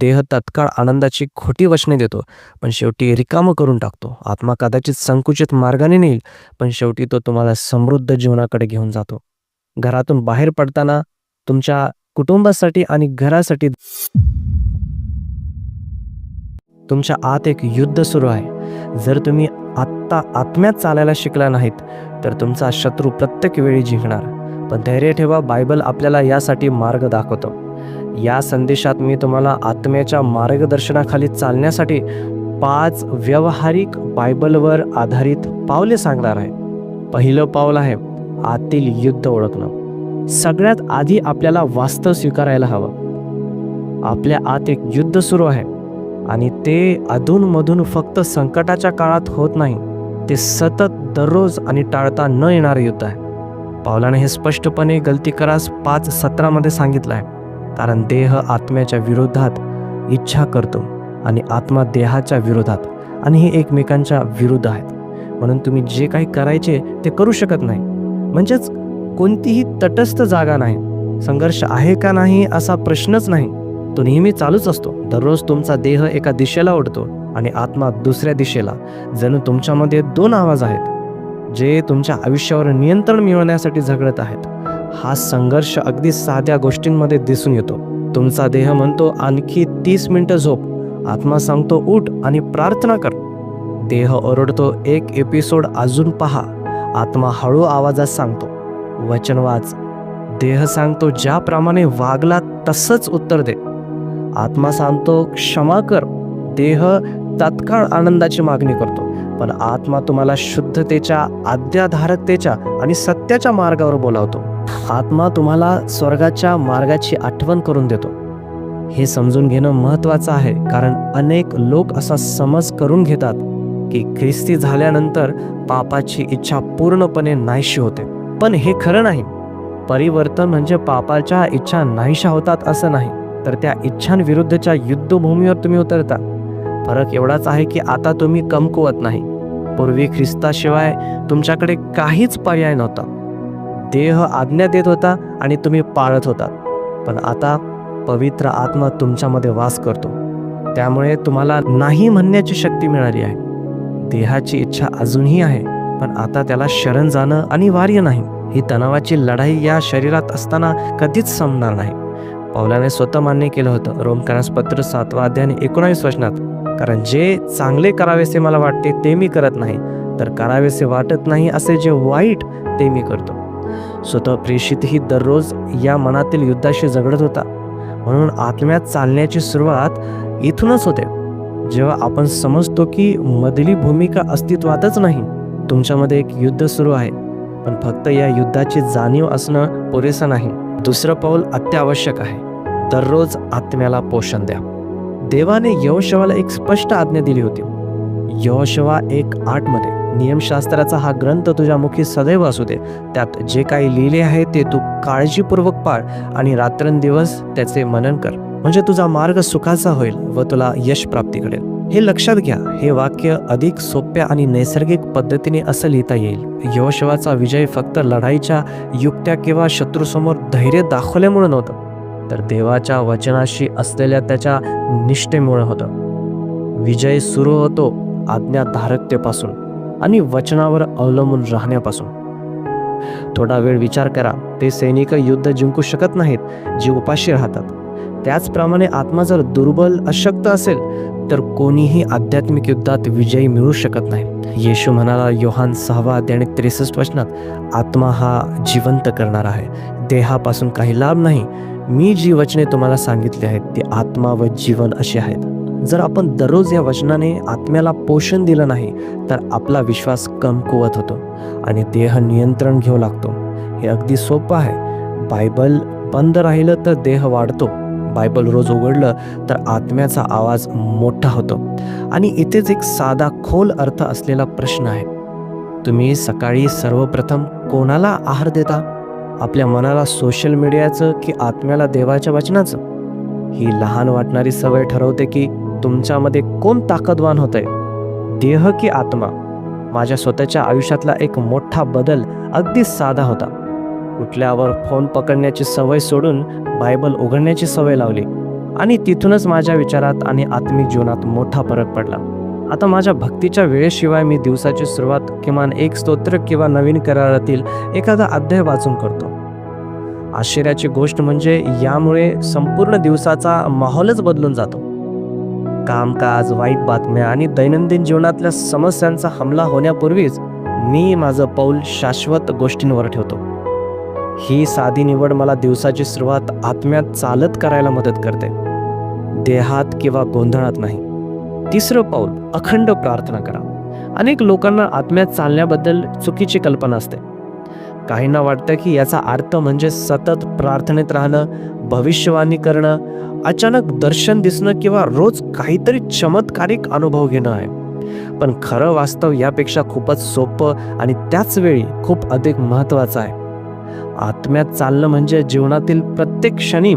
देह तत्काळ आनंदाची खोटी वचने देतो पण शेवटी रिकामं करून टाकतो. आत्मा कदाचित संकुचित मार्गाने नेईल पण शेवटी तो तुम्हाला समृद्ध जीवनाकडे घेऊन जातो. घरातून बाहेर पडताना तुमच्या कुटुंबासाठी आणि घरासाठी तुमच्या आत एक युद्ध सुरू आहे. जर तुम्ही आत्ता आत्म्यात चालायला शिकला नाहीत तर तुमचा शत्रू प्रत्येक वेळी जिंकणार. पण धैर्य ठेवा बायबल आपल्याला यासाठी मार्ग दाखवतो. या संदेशात मी तुम्हाला आत्म्याच्या मार्गदर्शनाखाली चालण्यासाठी पाच व्यावहारिक बायबलवर आधारित पावले सांगणार आहे. पहिलं पाऊल आहे आतील युद्ध ओळखणं. सगळ्यात आधी आपल्याला वास्तव स्वीकारायला हवं. आपल्या आत एक युद्ध सुरू आहे आणि ते अधूनमधून फक्त संकटाच्या काळात होत नाही ते सतत दररोज आणि टाळता न येणारं युद्ध आहे. पावलाने हे स्पष्टपणे गलती करास पाच सतरामध्ये सांगितलं आहे. कारण देह आत्म्याच्या विरोधात इच्छा करतो आणि आत्मा देहाच्या विरोधात आणि हे एकमेकांच्या विरुद्ध आहेत. म्हणून तुम्ही जे काही करायचे ते करू शकत नाही. म्हणजेच कोणतीही तटस्थ जागा नाही. संघर्ष आहे का नाही असा प्रश्नच नाही. तो नेहमी चालूच असतो. दररोज तुमचा देह एका दिशेला ओढतो आणि आत्मा दुसऱ्या दिशेला जणू तुमच्यामध्ये दोन आवाज आहेत जे तुमच्या आयुष्यावर नियंत्रण मिळवण्यासाठी झगडत आहेत. हा संघर्ष अगदी साध्या गोष्टींमध्ये दिसून येतो. तुमचा देह म्हणतो आणखी तीस मिनिटं झोप. आत्मा सांगतो उठ आणि प्रार्थना कर. देह ओरडतो एक एपिसोड अजून पहा. आत्मा हळू आवाजात सांगतो. वचन वाच. देह सांगतो ज्याप्रमाणे वागला तसंच उत्तर दे. आत्मा सांगतो क्षमा कर. देह तत्काळ आनंदाची मागणी करतो. पण आत्मा तुम्हाला शुद्धतेच्या आद्याधारकतेच्या आणि सत्याच्या मार्गावर बोलावतो. आत्मा तुम्हाला स्वर्गाच्या मार्गाची आठवण करून देतो. हे समजून घेणं महत्वाचं आहे कारण अनेक लोक असा समज करून घेतात की ख्रिस्ती झाल्यानंतर पापाची इच्छा पूर्णपणे नाहीशी होते. पण हे खरं नाही. परिवर्तन म्हणजे पापाच्या इच्छा नाहीशा होतात असं नाही तर त्या इच्छांविरुद्धच्या युद्धभूमीवर तुम्ही उतरता. फरक एवढाच आहे की आता तुम्ही कमकुवत नाही. पूर्वी ख्रिस्ताशिवाय तुमच्याकडे काहीच पर्याय नव्हता. देह आज्ञा देत होता आणि तुम्ही पाळत होता. पण आता पवित्र आत्मा तुमच्यामध्ये वास करतो. त्यामुळे तुम्हाला नाही म्हणण्याची शक्ती मिळाली आहे. देहाची इच्छा अजूनही आहे पण आता त्याला शरण जाणं अनिवार्य नाही. ही तणावाची लढाई या शरीरात असताना कधीच संपणार नाही. पौलाने स्वतः मान्य केलं होतं रोमकरास पत्र सातवा अध्याय एकोणावीस वचनात कारण जे चांगले करावेसे मला वाटते ते मी करत नाही. तर करावेसे वाटत नाही असे जे वाईट ते मी करतो. स्वतः प्रेषितही दररोज या मनातील युद्धाशी झगडत होता. म्हणून आत्म्यात चालण्याची सुरुवात इथूनच होते. जेव्हा आपण समजतो की मधली भूमिका अस्तित्वातच नाही तुमच्यामध्ये एक युद्ध सुरू आहे. पण फक्त या युद्धाची जाणीव असणं पुरेसं नाही. दुसरं पाऊल अत्यावश्यक आहे. दररोज आत्म्याला पोषण द्या. देवाने यहोशवाला एक स्पष्ट आज्ञा दिली होती. यहोशवा एक आठमध्ये नियमशास्त्राचा हा ग्रंथ तुझ्या मुखी सदैव असू दे. त्यात जे काही लिहिले आहे ते तू काळजीपूर्वक पाळ आणि रात्रंदिवस त्याचे मनन कर. म्हणजे तुझा मार्ग सुखाचा होईल व तुला यश प्राप्ती घडेल. हे लक्षात घ्या. हे वाक्य अधिक सोप्या आणि नैसर्गिक पद्धतीने असं लिहिता येईल. यहोशवाचा विजय फक्त लढाईच्या युक्त्या किंवा शत्रूसमोर धैर्य दाखवल्यामुळे नव्हतं तर देवाच्या वचनाशी असलेल्या त्याच्या निष्ठेमुळे होतं. विजय सुरू होतो आज्ञाधारकतेपासून. आणि वचनावर अवलंबून राहण्यापासून. थोडा वेळ विचार करा ते सैनिक युद्ध जिंकू शकत नाहीत जे उपाशी राहतात. त्याचप्रमाणे आत्मा जर दुर्बल अशक्त असेल तर कोणीही आध्यात्मिक युद्धात विजयी मिळू शकत नाही. येशू म्हणाला योहान सहावा आणि त्रेसष्ट वचनात आत्मा हा जिवंत करणार आहे. देहापासून काही लाभ नाही. मी जी वचने तुम्हाला सांगितली आहेत ती आत्मा व जीवन अशी आहेत. जर आपण दररोज या वचनाने आत्म्याला पोषण दिलं नाही तर आपला विश्वास कमकुवत होतो आणि देह नियंत्रण घेऊ लागतो. हे अगदी सोपं आहे. बायबल बंद राहिलं तर देह वाढतो. बायबल रोज उघडलं तर आत्म्याचा आवाज मोठा होतो. आणि इथेच एक साधा खोल अर्थ असलेला प्रश्न आहे. तुम्ही सकाळी सर्वप्रथम कोणाला आहार देता? आपल्या मनाला सोशल मीडियाचं की आत्म्याला देवाच्या वचनाचं? ही लहान वाटणारी सवय ठरवते की तुमच्यामध्ये कोण ताकदवान होतंय? देह की आत्मा? माझ्या स्वतःच्या आयुष्यातला एक मोठा बदल अगदी साधा होता. उठल्यावर फोन पकडण्याची सवय सोडून बायबल उघडण्याची सवय लावली आणि तिथूनच माझ्या विचारात आणि आत्मिक जीवनात मोठा फरक पडला. आता माझ्या भक्तीच्या वेळेशिवाय मी दिवसाची सुरुवात किमान एक स्तोत्र किंवा नवीन करारातील एखादा अध्याय वाचून करतो. आश्चर्याची गोष्ट म्हणजे यामुळे संपूर्ण दिवसाचा माहोलच बदलून जातो. कामकाज वाईट बातम्या आणि दैनंदिन जीवनातल्या समस्यांचा हमला होण्यापूर्वीच मी माझं पाऊल शाश्वत गोष्टींवर ठेवतो. ही साधी निवड मला दिवसाची सुरुवात आत्म्यात चालत करायला मदत करते. देहात किंवा गोंधळात नाही. तिसरं पाऊल अखंड प्रार्थना करा. अनेक लोकांना आत्म्यात चालण्याबद्दल चुकीची कल्पना असते. काहींना वाटतं की याचा अर्थ म्हणजे सतत प्रार्थनेत राहणं भविष्यवाणी करणं अचानक दर्शन दिसणं किंवा रोज काहीतरी चमत्कारिक अनुभव घेणं आहे. पण खरं वास्तव यापेक्षा खूपच सोपं आणि त्याच वेळी खूप अधिक महत्त्वाचं आहे. आत्म्यात चालणं म्हणजे जीवनातील प्रत्येक क्षणी.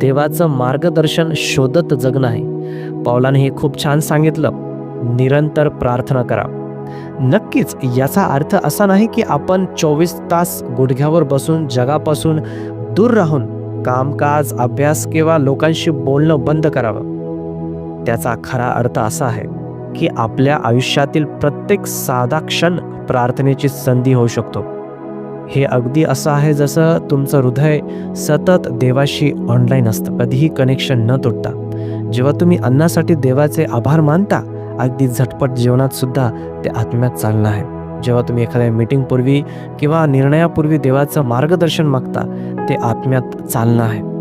देवाचं मार्गदर्शन शोधत जगणं आहे. पावलाने हे खूप छान सांगितलं. निरंतर प्रार्थना करा. नक्कीच याचा अर्थ असा नाही की आपण चोवीस तास गुडघ्यावर बसून जगापासून दूर राहून कामकाज अभ्यास किंवा लोकांशी बोलणं बंद करावं. त्याचा खरा अर्थ असा आहे की आपल्या आयुष्यातील प्रत्येक साधा क्षण प्रार्थनेची संधी होऊ शकतो. हे अगदी असं आहे जसं तुमचं हृदय सतत देवाशी ऑनलाईन असतं. कधीही कनेक्शन न तुटता. जेव्हा तुम्ही अन्नासाठी देवाचे आभार मानता अगदी झटपट जीवनात सुद्धा ते आत्म्यात चालणं आहे. जेव्हा तुम्ही एखाद्या मीटिंगपूर्वी किंवा निर्णयापूर्वी देवाचं मार्गदर्शन मागता ते आत्म्यात चालणं आहे.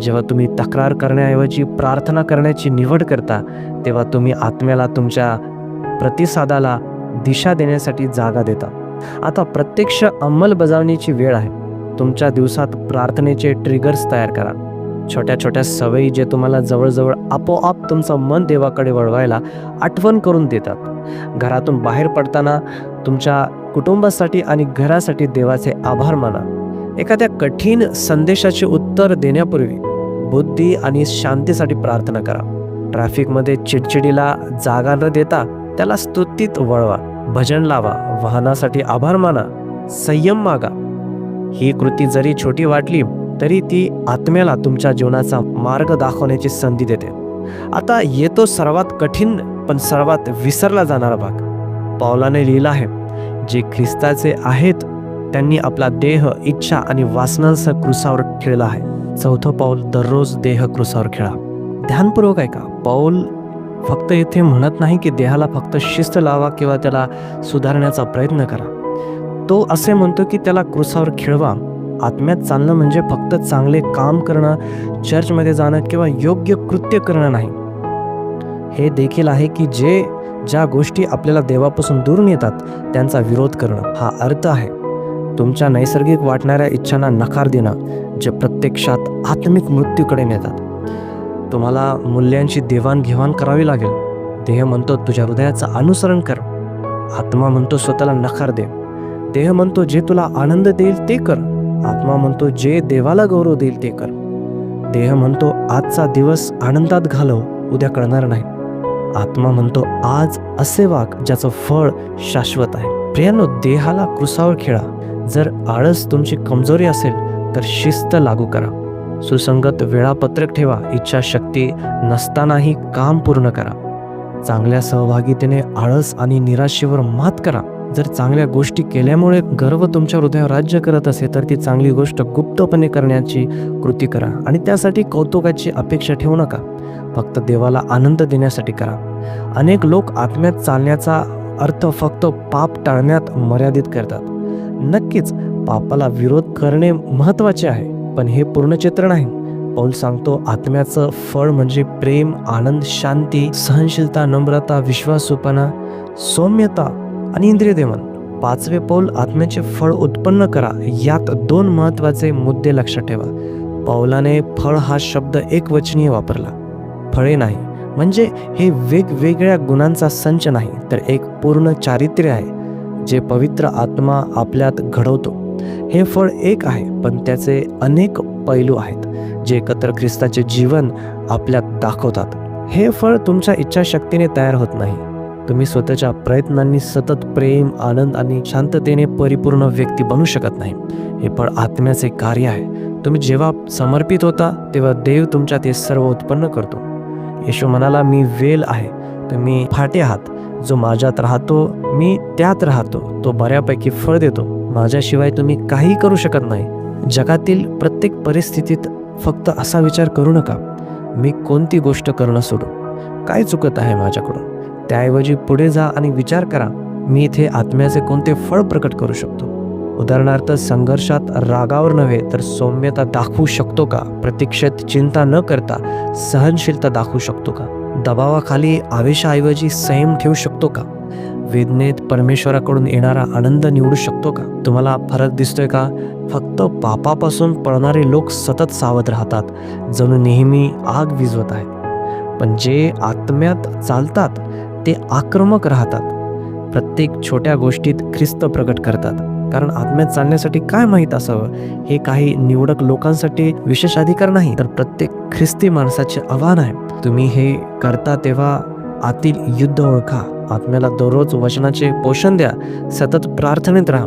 जेव्हा तुम्ही तक्रार करण्याऐवजी प्रार्थना करण्याची निवड करता तेव्हा तुम्ही आत्म्याला तुमच्या प्रतिसादाला दिशा देण्यासाठी जागा देता. आता प्रत्यक्ष अंमलबजावणीची वेळ आहे. तुमच्या दिवसात प्रार्थनेचे ट्रिगर्स तयार करा. छोट्या छोट्या सवयी जे तुम्हाला जवळजवळ आपोआप तुमचं मन देवाकडे वळवायला आठवण करून देतात. घरातून बाहेर पडताना तुमच्या कुटुंबासाठी आणि घरासाठी देवाचे आभार माना. एखाद्या कठीण संदेशाचे उत्तर देण्यापूर्वी बुद्धी आणि शांतीसाठी प्रार्थना करा. ट्रॅफिकमध्ये चिडचिडीला जागा न देता त्याला स्तुतीत वळवा. भजन लावा वाहनासाठी आभार माना संयम मागा. ही कृती जरी छोटी वाटली तरी ती आत्म्याला तुमच्या जीवनाचा मार्ग दाखवण्याची संधी देते. आता येतो सर्वात कठीण पण सर्वात विसरला जाणारा भाग. पावलाने लिहिला आहे जे ख्रिस्ताचे आहेत त्यांनी आपला देह इच्छा आणि वासनांसह क्रुसावर खेळला आहे. चौथं पाऊल दररोज देह क्रुसावर खेळा. ध्यानपूर्वक आहे का पाऊल फक्त येथे म्हणत नाही की देहाला फक्त शिस्त लावा किंवा त्याला सुधारण्याचा प्रयत्न करा. तो असे म्हणतो की त्याला क्रुसावर खेळवा आत्म्यात चालणं म्हणजे फक्त चांगले काम करणं चर्चमध्ये जाणं किंवा योग्य कृत्य करणं नाही. हे देखील आहे की जे ज्या गोष्टी आपल्याला देवापासून दूर नेतात त्यांचा विरोध करणं हा अर्थ आहे. तुमच्या नैसर्गिक वाटणाऱ्या इच्छांना नकार देणं जे प्रत्यक्षात आत्मिक मृत्यूकडे नेतात. तुम्हाला मूल्यांची देवाणघेवाण करावी लागेल. देह म्हणतो तुझ्या हृदयाचं अनुसरण कर. आत्मा म्हणतो स्वतःला नकार दे. देह म्हणतो जे तुला आनंद देईल ते कर. आत्मा म्हणतो जे देवाला गौरव देईल ते कर. देह म्हणतो आजचा दिवस आनंदात घालव उद्या कळणार नाही. आत्मा म्हणतो आज असे वाक ज्याचं फळ शाश्वत आहे. प्रियानो देहाला क्रुसावर खेळा. जर आळस तुमची कमजोरी असेल तर शिस्त लागू करा. सुसंगत वेळापत्रक ठेवा इच्छाशक्ती नसतानाही काम पूर्ण करा. चांगल्या सहभागितेने आळस आणि निराशेवर मात करा. जर चांगल्या गोष्टी केल्यामुळे गर्व तुमच्या हृदयावर राज्य करत असेल तर ती चांगली गोष्ट गुप्तपणे करण्याची कृती करा आणि त्यासाठी कौतुकाची अपेक्षा ठेवू नका. फक्त देवाला आनंद देण्यासाठी करा. अनेक लोक आत्म्यात चालण्याचा अर्थ फक्त पाप टाळण्यात मर्यादित करतात. नक्कीच पापाला विरोध करणे महत्त्वाचे आहे पण हे पूर्ण चित्र नाही. पौल सांगतो आत्म्याचं फळ म्हणजे प्रेम आनंद शांती सहनशीलता नम्रता विश्वासूपणा सौम्यता आणि इंद्रिय देवन पाचवे पौल आत्म्याचे फळ उत्पन्न करा यात दोन महत्त्वाचे मुद्दे लक्षात ठेवा. पौलाने फळ हा शब्द एकवचनीय वापरला. फळे नाही म्हणजे हे वेगवेगळ्या गुणांचा संच नाही तर एक पूर्ण चारित्र्य आहे जे पवित्र आत्मा आपल्यात घडवतो. हे फळ एक आहे पण त्याचे अनेक पैलू आहेत जे एकत्र ख्रिस्ताचे जीवन आपल्यात दाखवतात. हे फळ तुमच्या इच्छाशक्तीने तयार होत नाही. तुम्ही स्वतःच्या प्रयत्नांनी सतत प्रेम आनंद आणि शांततेने परिपूर्ण व्यक्ती बनू शकत नाही. हे फळ आत्म्याचे कार्य आहे. तुम्ही जेव्हा समर्पित होता तेव्हा देव तुमच्या ते सर्व उत्पन्न करतो. येशू म्हणाला मी वेल आहे. तुम्ही फाटे आहात. जो माझ्यात राहतो मी त्यात राहतो. तो बऱ्यापैकी फळ देतो. माझ्याशिवाय तुम्ही काही करू शकत नाही. जगातील प्रत्येक परिस्थितीत फक्त असा विचार करू नका. मी कोणती गोष्ट करणं सोडू? काय चुकत आहे माझ्याकडून? त्याऐवजी पुढे जा आणि विचार करा मी इथे आत्म्याचे कोणते फळ प्रकट करू शकतो? उदाहरणार्थ संघर्षात रागावर नव्हे तर सौम्यता दाखवू शकतो का? प्रतीक्षेत चिंता न करता सहनशीलता दाखवू शकतो का? दबावाखाली आवेशाऐवजी संयम ठेवू शकतो का? वेदनेत परमेश्वराकडून येणारा आनंद निवडू शकतो का? तुम्हाला फरक दिसतोय का? फक्त पापापासून पळणारे लोक सतत सावध राहतात जणू नेहमी आग विझवत आहेत. पण जे आत्म्यात चालतात ते आक्रमक राहतात. प्रत्येक छोट्या गोष्टीत ख्रिस्त प्रकट करतात. कारण आत्म्यात चालण्यासाठी काय माहीत असावं? हे काही निवडक लोकांसाठी विशेष अधिकार नाही तर प्रत्येक ख्रिस्ती माणसाचे आव्हान आहे. तुम्ही हे करता तेव्हा आतील युद्ध ओळखा. आत्म्याला दररोज वचनाचे पोषण द्या. सतत प्रार्थनेत राहा.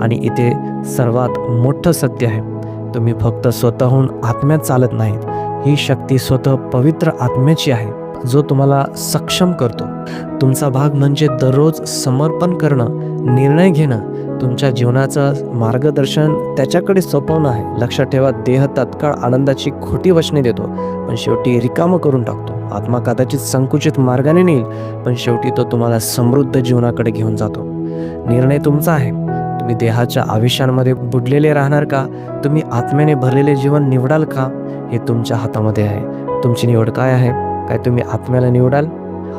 आणि इथे सर्वात मोठं सत्य आहे. तुम्ही फक्त स्वतःहून आत्म्यात चालत नाहीत. ही शक्ती स्वतः पवित्र आत्म्याची आहे. जो तुम्हाला सक्षम करतो. तुमचा भाग म्हणजे दररोज समर्पण करणं निर्णय घेणं तुमच्या जीवनाचं मार्गदर्शन त्याच्याकडे सोपवणं आहे. लक्षात ठेवा देह तत्काळ आनंदाची खोटी वचने देतो पण शेवटी रिकामं करून टाकतो. आत्मा कदाचित संकुचित मार्गाने नेईल पण शेवटी तो तुम्हाला समृद्ध जीवनाकडे घेऊन जातो. निर्णय तुमचा आहे. तुम्ही देहाच्या आयुष्यांमध्ये बुडलेले राहणार का? तुम्ही आत्म्याने भरलेले जीवन निवडाल का? हे तुमच्या हातामध्ये आहे. तुमची निवड काय आहे? काय तुम्ही आत्म्याला निवडाल?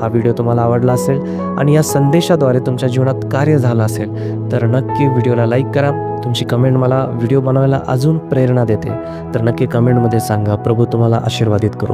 हा व्हिडिओ तुम्हाला आवडला असेल आणि या संदेशाद्वारे तुमच्या जीवनात कार्य झालं असेल तर नक्की व्हिडिओला लाईक करा. तुमची कमेंट मला व्हिडिओ बनवायला अजून प्रेरणा देते. तर नक्की कमेंटमध्ये सांगा प्रभू तुम्हाला आशीर्वादित करू.